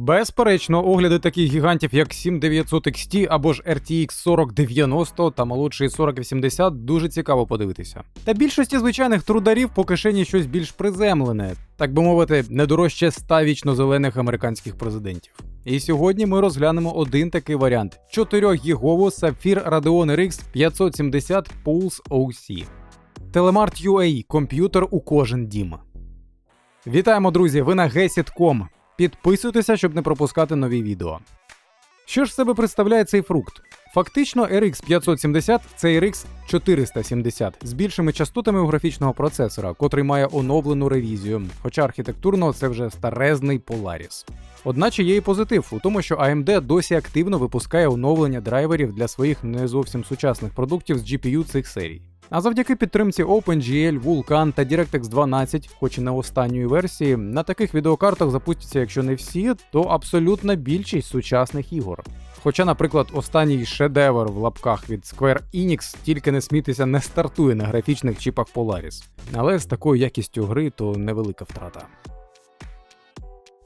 Безперечно, огляди таких гігантів, як 7900 XT або ж RTX 4090 та молодший 4080 дуже цікаво подивитися. Та більшості звичайних трударів по кишені щось більш приземлене, так би мовити, не дорожче ста вічно зелених американських президентів. І сьогодні ми розглянемо один такий варіант: 4 гігову Sapphire Radeon RX 570 Pulse OC. Telemart UA комп'ютер у кожен дім. Вітаємо, друзі! Ви на Gesit.com. Підписуйтеся, щоб не пропускати нові відео. Що ж себе представляє цей фрукт? Фактично, RX 570 це RX 470 з більшими частотами у графічного процесора, котрий має оновлену ревізію, хоча архітектурно це вже старезний Polaris. Одначе є і позитив у тому, що AMD досі активно випускає оновлення драйверів для своїх не зовсім сучасних продуктів з GPU цих серій. А завдяки підтримці OpenGL, Vulkan та DirectX 12, хоч і не останньої версії, на таких відеокартах запустяться, якщо не всі, то абсолютна більшість сучасних ігор. Хоча, наприклад, останній шедевр в лапках від Square Enix тільки не смітися не стартує на графічних чіпах Polaris. Але з такою якістю гри то невелика втрата.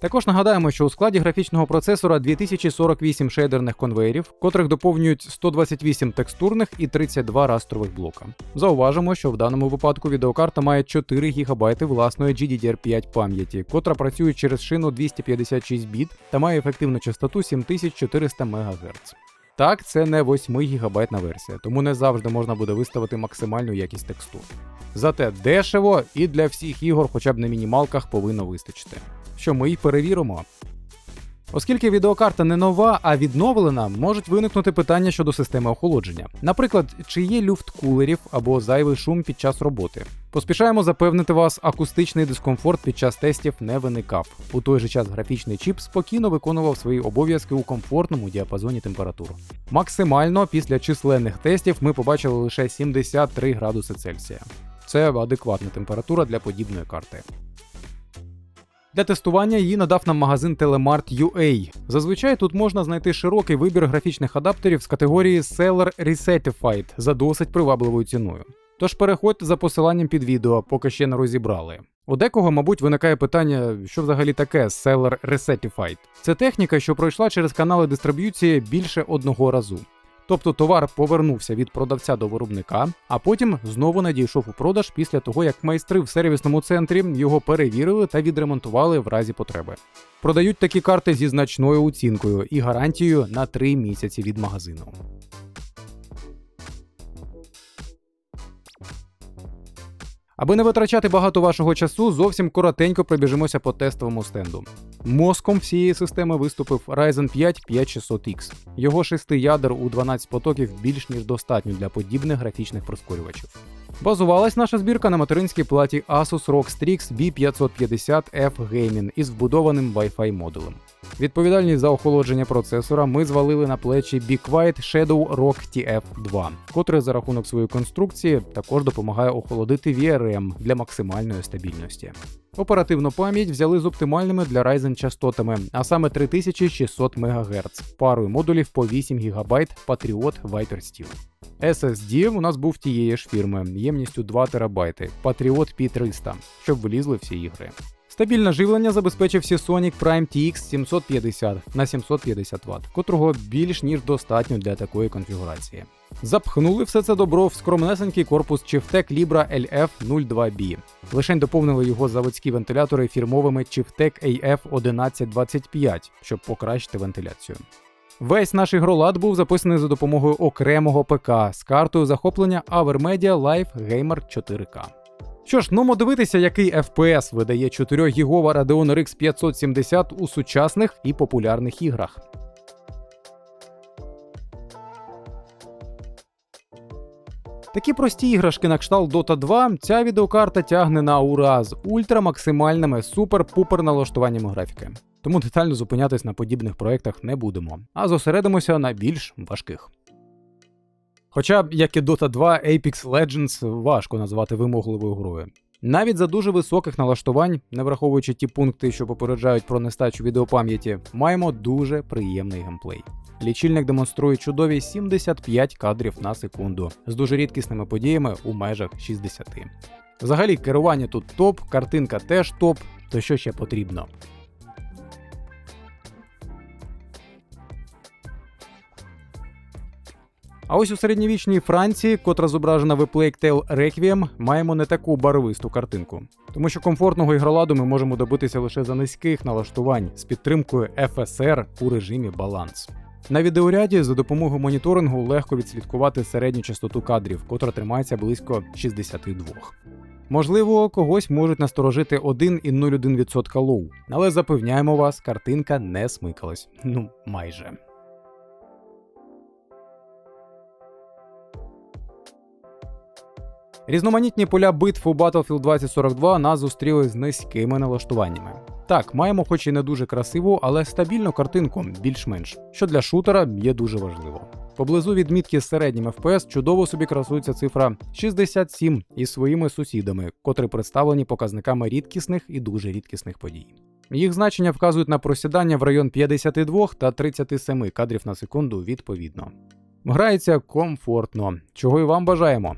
Також нагадаємо, що у складі графічного процесора 2048 шейдерних конвейерів, котрих доповнюють 128 текстурних і 32 растрових блока. Зауважимо, що в даному випадку відеокарта має 4 ГБ власної GDDR5 пам'яті, котра працює через шину 256 біт та має ефективну частоту 7400 МГц. Так, це не 8 гігабайтна версія, тому не завжди можна буде виставити максимальну якість текстур. Зате дешево і для всіх ігор, хоча б на мінімалках, повинно вистачити. Що ми й перевіримо. Оскільки відеокарта не нова, а відновлена, можуть виникнути питання щодо системи охолодження. Наприклад, чи є люфт кулерів або зайвий шум під час роботи. Поспішаємо запевнити вас, акустичний дискомфорт під час тестів не виникав. У той же час графічний чіп спокійно виконував свої обов'язки у комфортному діапазоні температур. Максимально після численних тестів ми побачили лише 73 градуси Цельсія. Це адекватна температура для подібної карти. Для тестування її надав нам магазин Telemart UA. Зазвичай тут можна знайти широкий вибір графічних адаптерів з категорії Seller Recertified за досить привабливою ціною. Тож переходьте за посиланням під відео, поки ще не розібрали. У декого, мабуть, виникає питання, що взагалі таке Seller Recertified. Це техніка, що пройшла через канали дистриб'юції більше одного разу. Тобто товар повернувся від продавця до виробника, а потім знову надійшов у продаж після того, як майстри в сервісному центрі його перевірили та відремонтували в разі потреби. Продають такі карти зі значною оцінкою і гарантією на 3 місяці від магазину. Аби не витрачати багато вашого часу, зовсім коротенько пробіжимося по тестовому стенду. Мозком всієї системи виступив Ryzen 5 5600X. Його 6 ядер у 12 потоків більш ніж достатньо для подібних графічних прискорювачів. Базувалась наша збірка на материнській платі Asus ROG Strix B550F Gaming із вбудованим Wi-Fi модулем. Відповідальність за охолодження процесора ми звалили на плечі Be Quiet Shadow ROG TF2, котрий за рахунок своєї конструкції також допомагає охолодити VRM для максимальної стабільності. Оперативну пам'ять взяли з оптимальними для Ryzen частотами, а саме 3600 МГц, парою модулів по 8 ГБ Patriot Viper Steel. SSD у нас був тієї ж фірми, ємністю 2 ТБ, Patriot P300, щоб вилізли всі ігри. Стабільне живлення забезпечив Seasonic Prime TX 750 на 750 Вт, котрого більш ніж достатньо для такої конфігурації. Запхнули все це добро в скромнесенький корпус Chieftec Libra LF02B. Лишень доповнили його заводські вентилятори фірмовими Chieftec AF 1125, щоб покращити вентиляцію. Весь наш ігролад був записаний за допомогою окремого ПК з картою захоплення Avermedia Live Gamer 4K. Що ж, ну дивитися, який FPS видає 4 гігова Radeon RX 570 у сучасних і популярних іграх. Такі прості іграшки на кшталт Dota 2 ця відеокарта тягне на ура з ультрамаксимальними супер-пупер налаштуваннями графіки. Тому детально зупинятись на подібних проєктах не будемо, а зосередимося на більш важких. Хоча, як і Dota 2, Apex Legends важко назвати вимогливою грою. Навіть за дуже високих налаштувань, не враховуючи ті пункти, що попереджають про нестачу відеопам'яті, маємо дуже приємний геймплей. Лічильник демонструє чудові 75 кадрів на секунду з дуже рідкісними подіями у межах 60. Взагалі, керування тут топ, картинка теж топ, то що ще потрібно. А ось у середньовічній Франції, котра зображена в A Plague Tale Requiem, маємо не таку барвисту картинку. Тому що комфортного ігроладу ми можемо добитися лише за низьких налаштувань з підтримкою FSR у режимі баланс. На відеоряді за допомогою моніторингу легко відслідкувати середню частоту кадрів, котра тримається близько 62. Можливо, когось можуть насторожити 1,01% лоу, але запевняємо вас, картинка не смикалась. Ну, майже. Різноманітні поля битв у Battlefield 2042 нас зустріли з низькими налаштуваннями. Так, маємо хоч і не дуже красиву, але стабільну картинку, більш-менш, що для шутера є дуже важливо. Поблизу відмітки з середнім FPS чудово собі красується цифра 67 із своїми сусідами, котрі представлені показниками рідкісних і дуже рідкісних подій. Їх значення вказують на просідання в район 52 та 37 кадрів на секунду відповідно. Грається комфортно, чого і вам бажаємо.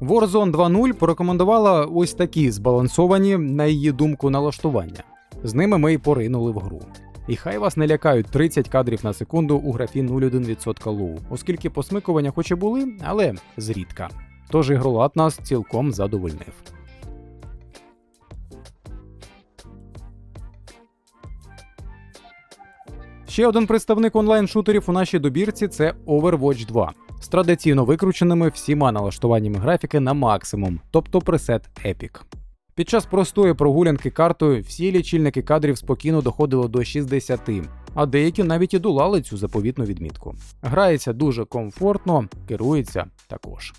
Warzone 2.0 порекомендувала ось такі збалансовані, на її думку, налаштування. З ними ми й поринули в гру. І хай вас не лякають 30 кадрів на секунду у графі 0,1% лоу, оскільки посмикування хоч і були, але зрідка. Тож ігролад нас цілком задовольнив. Ще один представник онлайн-шутерів у нашій добірці це Overwatch 2 з традиційно викрученими всіма налаштуваннями графіки на максимум, тобто пресет Epic. Під час простої прогулянки картою всі лічильники кадрів спокійно доходило до 60, а деякі навіть і долали цю заповітну відмітку. Грається дуже комфортно, керується також.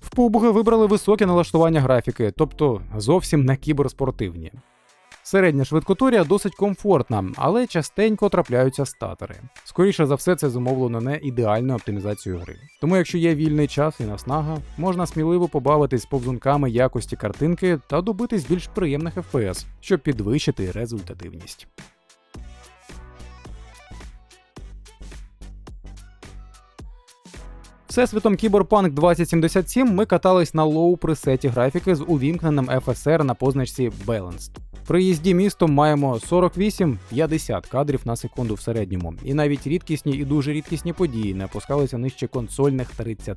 В PUBG вибрали високе налаштування графіки, тобто зовсім не кіберспортивні. Середня швидкоторія досить комфортна, але частенько трапляються статери. Скоріше за все, це зумовлено не ідеальною оптимізацією гри. Тому, якщо є вільний час і наснага, можна сміливо побавитись повзунками якості картинки та добитись більш приємних FPS, щоб підвищити результативність. Всесвітом Cyberpunk 2077 ми катались на лоу пресеті графіки з увімкненим FSR на позначці Balanced. При їзді містом маємо 48-50 кадрів на секунду в середньому, і навіть рідкісні і дуже рідкісні події не опускалися нижче консольних 30.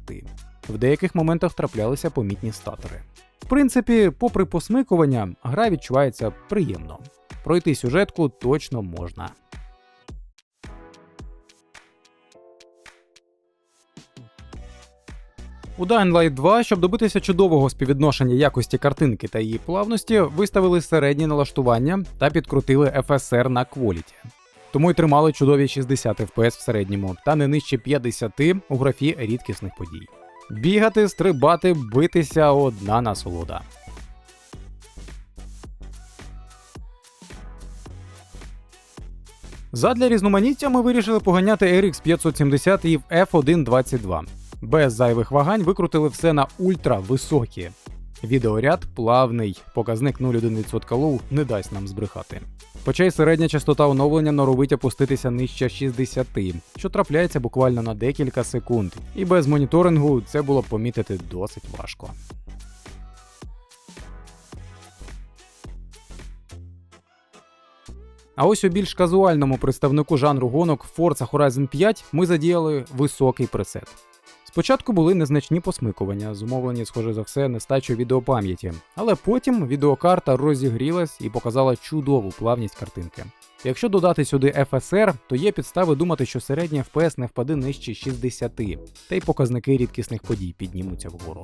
В деяких моментах траплялися помітні статори. В принципі, попри посмикування, гра відчувається приємно. Пройти сюжетку точно можна. У Dying Light 2, щоб добитися чудового співвідношення якості картинки та її плавності, виставили середні налаштування та підкрутили FSR на Quality. Тому й тримали чудові 60 FPS в середньому та не нижче 50 у графі рідкісних подій. Бігати, стрибати, битися одна насолода. Задля різноманіття ми вирішили поганяти RX 570 і в F122. Без зайвих вагань викрутили все на ультра високі. Відеоряд плавний, показник 0,1% лоу не дасть нам збрехати. Хоча й середня частота оновлення норовить опуститися нижче 60, що трапляється буквально на декілька секунд, і без моніторингу це було помітити досить важко. А ось у більш казуальному представнику жанру гонок Forza Horizon 5 ми задіяли високий пресет. Спочатку були незначні посмикування, зумовлені, схоже за все, нестачою відеопам'яті, але потім відеокарта розігрілась і показала чудову плавність картинки. Якщо додати сюди FSR, то є підстави думати, що середній FPS не впаде нижче 60, та й показники рідкісних подій піднімуться вгору.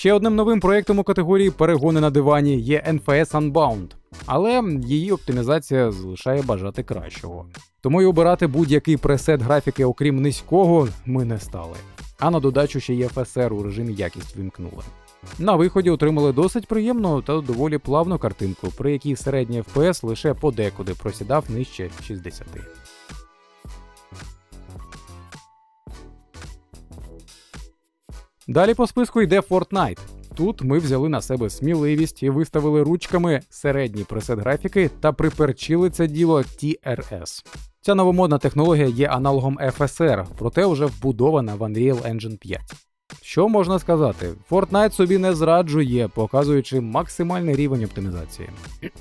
Ще одним новим проєктом у категорії перегони на дивані є NFS Unbound, але її оптимізація залишає бажати кращого. Тому й обирати будь-який пресет графіки, окрім низького, ми не стали. А на додачу ще є FSR у режимі якість вимкнули. На виході отримали досить приємну та доволі плавну картинку, при якій середній FPS лише подекуди просідав нижче 60. Далі по списку йде Fortnite. Тут ми взяли на себе сміливість і виставили ручками середній пресет графіки та приперчили це діло TRS. Ця новомодна технологія є аналогом FSR, проте вже вбудована в Unreal Engine 5. Що можна сказати? Fortnite собі не зраджує, показуючи максимальний рівень оптимізації.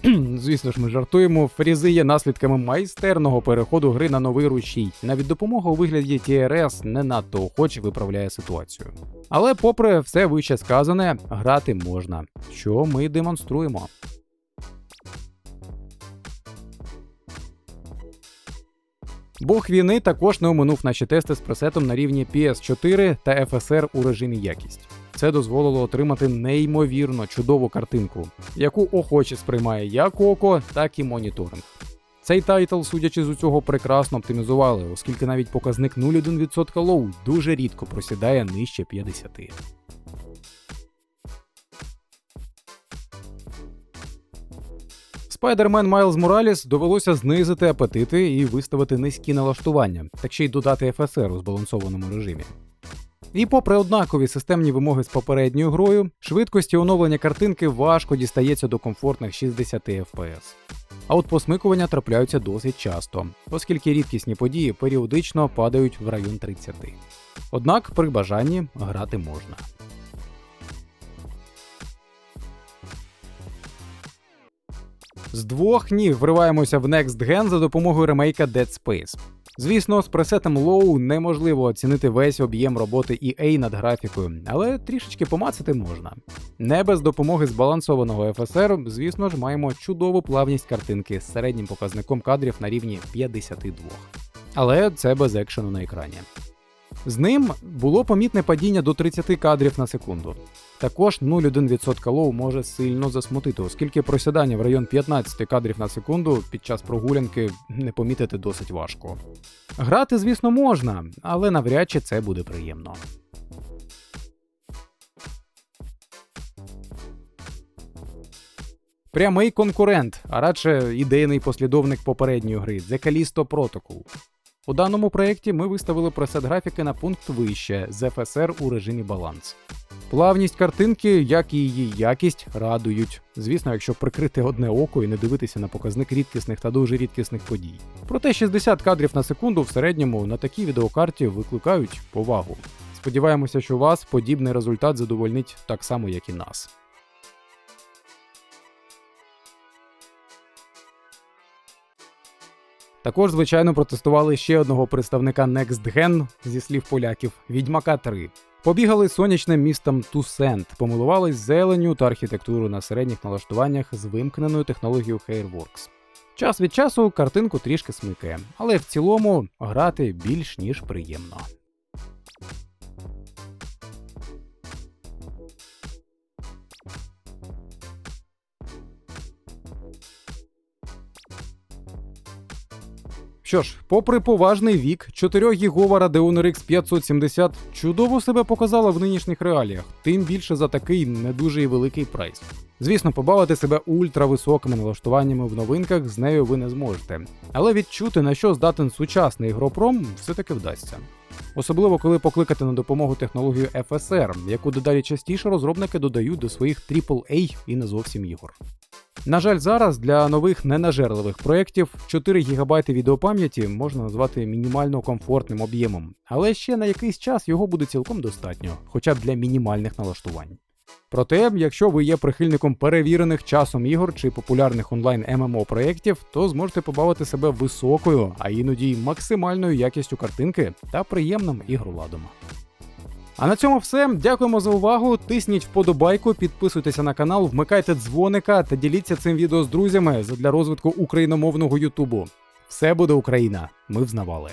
Звісно ж, ми жартуємо, фрізи є наслідками майстерного переходу гри на новий рушій. Навіть допомога у вигляді TRS не надто охоче виправляє ситуацію. Але, попри все вище сказане, грати можна, що ми демонструємо. Бог війни також не оминув наші тести з пресетом на рівні PS4 та FSR у режимі якість. Це дозволило отримати неймовірно чудову картинку, яку охоче сприймає як око, так і моніторинг. Цей тайтл, судячи з усього, прекрасно оптимізували, оскільки навіть показник 0,1% лоу дуже рідко просідає нижче 50. Spider-Man Miles Morales довелося знизити апетити і виставити низькі налаштування, так ще й додати FSR у збалансованому режимі. І попри однакові системні вимоги з попередньою грою, швидкості оновлення картинки важко дістається до комфортних 60 FPS. А от посмикування трапляються досить часто, оскільки рідкісні події періодично падають в район 30. Однак при бажанні грати можна. З двох ніг вриваємося в Next Gen за допомогою ремейка Dead Space. Звісно, з пресетом Low неможливо оцінити весь об'єм роботи EA над графікою, але трішечки помацати можна. Не без допомоги збалансованого FSR, звісно ж, маємо чудову плавність картинки з середнім показником кадрів на рівні 52. Але це без екшену на екрані. З ним було помітне падіння до 30 кадрів на секунду. Також 0,1% лоу може сильно засмутити, оскільки просідання в район 15 кадрів на секунду під час прогулянки не помітити досить важко. Грати, звісно, можна, але навряд чи це буде приємно. Прямий конкурент, а радше ідейний послідовник попередньої гри The Callisto Protocol. У даному проєкті ми виставили пресет графіки на пункт вище з FSR у режимі баланс. Плавність картинки, як і її якість, радують. Звісно, якщо прикрити одне око і не дивитися на показник рідкісних та дуже рідкісних подій. Проте 60 кадрів на секунду в середньому на такій відеокарті викликають повагу. Сподіваємося, що вас подібний результат задовольнить так само, як і нас. Також, звичайно, протестували ще одного представника Next Gen, зі слів поляків Відьмака 3. Побігали сонячним містом Тусент, помилувались зеленю та архітектуру на середніх налаштуваннях з вимкненою технологією Hairworks. Час від часу картинку трішки смикає, але в цілому грати більш ніж приємно. Що ж, попри поважний вік, 4-гігова Radeon RX 570 чудово себе показала в нинішніх реаліях, тим більше за такий не дуже і великий прайс. Звісно, побавити себе ультрависокими налаштуваннями в новинках з нею ви не зможете, але відчути на що здатен сучасний ігропром все-таки вдасться. Особливо коли покликати на допомогу технологію FSR, яку дедалі частіше розробники додають до своїх AAA і не зовсім ігор. На жаль, зараз для нових ненажерливих проєктів 4 ГБ відеопам'яті можна назвати мінімально комфортним об'ємом, але ще на якийсь час його буде цілком достатньо, хоча б для мінімальних налаштувань. Проте, якщо ви є прихильником перевірених часом ігор чи популярних онлайн ММО проєктів, то зможете побавити себе високою, а іноді й максимальною якістю картинки та приємним ігроладом. А на цьому все. Дякуємо за увагу. Тисніть вподобайку, підписуйтеся на канал, вмикайте дзвоника та діліться цим відео з друзями для розвитку україномовного Ютубу. Все буде Україна! Ми взнавали.